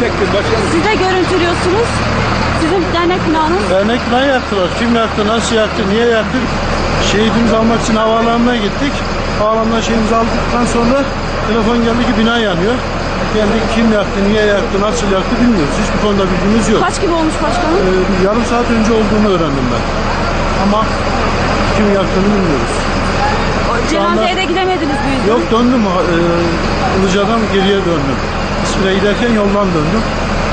çektim başkanım. Siz de görüntülüyorsunuz. Sizin dernek binanız. Dernek ne yaktılar? Kim yaktı? Nasıl yaktı? Niye yaktı? Şehidimizi almak için havaalanına gittik. Havaalanına şehidimizi aldıktan sonra telefon geldi ki bina yanıyor. Geldik kim yaktı, niye yaktı, nasıl yaktı bilmiyoruz. Hiçbir konuda bilgimiz yok. Kaç gibi olmuş başkanım? Ee, yarım saat önce olduğunu öğrendim ben. Ama kim yaktığını bilmiyoruz. Cenazeye de gidemediniz bu yüzden. Yok döndüm. E, Ilıca'dan geriye döndüm. İsmir'e giderken yoldan döndüm.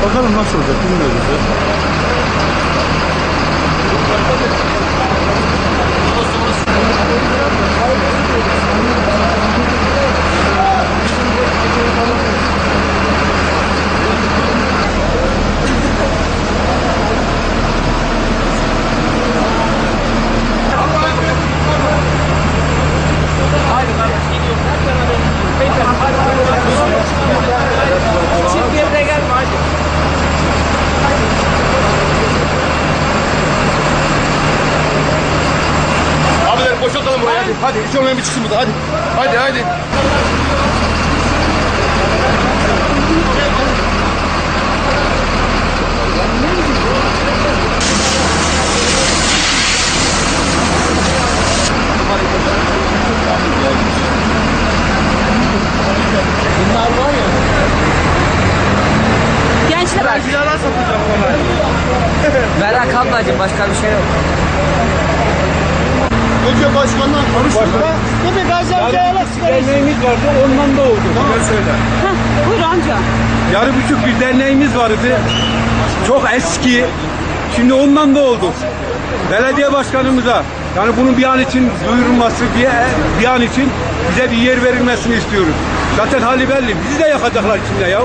Bakalım nasıl olacak bilmiyoruz. Ya. Abiler hadi. Hiç olmayan bir çıksın burada hadi. Hadi hadi. Gençler Merak ablacığım başka bir şey yok. Önce başkandan konuştuk. Değil mi Gazi sigara içsin. Derneğimiz vardı ondan da oldu. Güzel söyle. Heh, buyur amca. Yarı buçuk bir derneğimiz vardı. Çok eski. Şimdi ondan da oldu. Belediye başkanımıza yani bunun bir an için duyurulması, bir, bir an için bize bir yer verilmesini istiyoruz. Zaten hali belli. Bizi de yakacaklar içinde ya.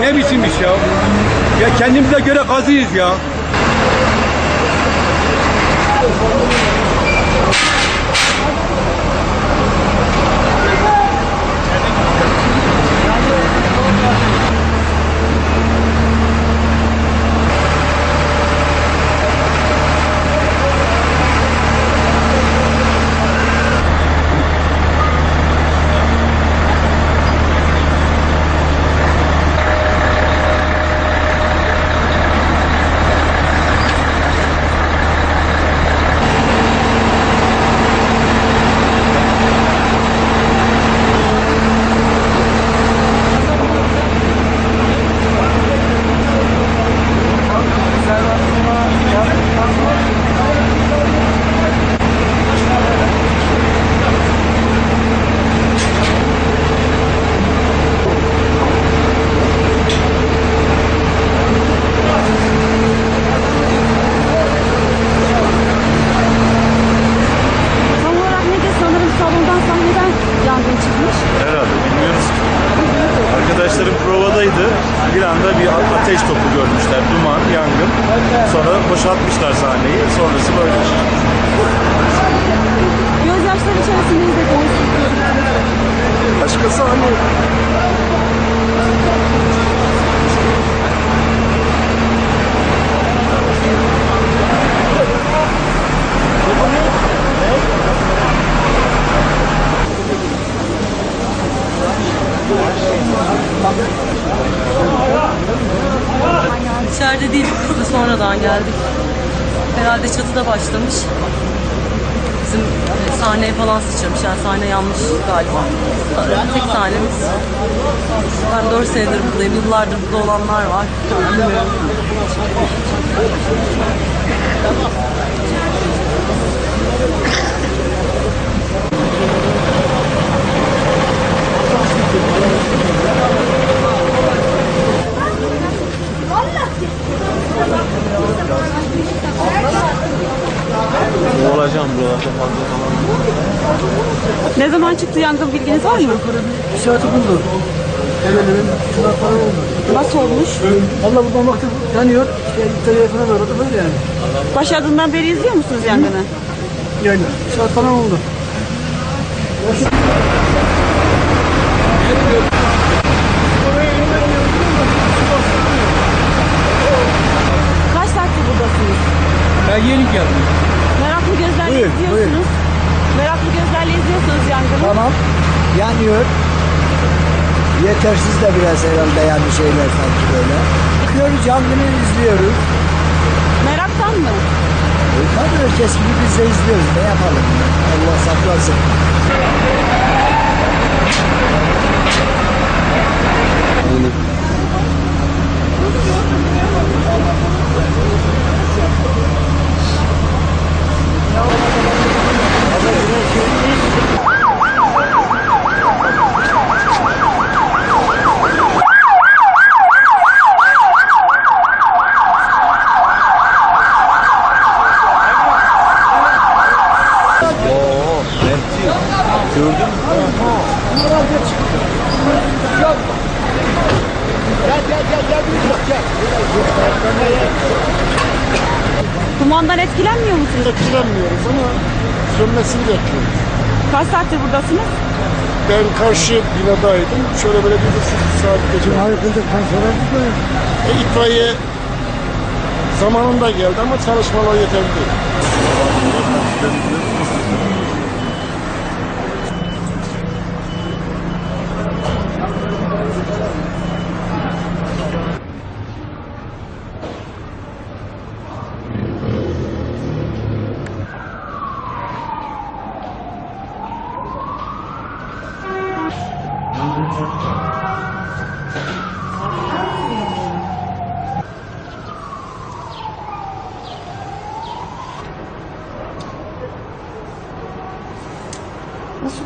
Ne biçim iş ya? Ya kendimize göre kazıyız ya. Geldik. Herhalde çatıda başlamış. Bizim e, sahneye falan sıçramış. Yani sahne yanmış galiba. Tek sahnemiz. Ben 4 senedir buradayım. Yıllardır burada olanlar var. Bilmiyorum. Çıktı yangın bilginiz var mı? Bir saati buldu. Şunlar falan oldu. Nasıl olmuş? Valla bu damakta yanıyor. İşte falan aradı böyle yani. Başladığından beri izliyor musunuz yangını? Yani bir saat falan oldu. Kaç saattir buradasınız? Ben yeni geldim. Meraklı gözlerle Buyur, izliyorsunuz. Meraklı gözlerle izliyorsunuz yangını. Tamam. Yanıyor. Yetersiz de biraz herhalde yani şeyler sanki böyle. Bakıyoruz yangını izliyoruz. Meraktan mı? E, tabii herkes gibi biz de izliyoruz. Ne yapalım? Allah saklasın. Dumandan etkilenmiyor musunuz? Etkilenmiyoruz ama sönmesini bekliyoruz. Kaç saattir buradasınız? Ben karşı binadaydım. Şöyle böyle bir buçuk saat geçti. Ayrıldıktan sonra buradayım. E, itfaiye zamanında geldi ama çalışmalar yeterli değil.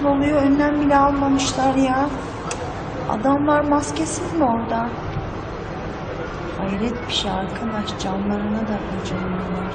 Nasıl oluyor? Önlem bile almamışlar ya. Adamlar maskesiz mi orada? Hayret bir şey arkadaş. Canlarına da acımıyorlar.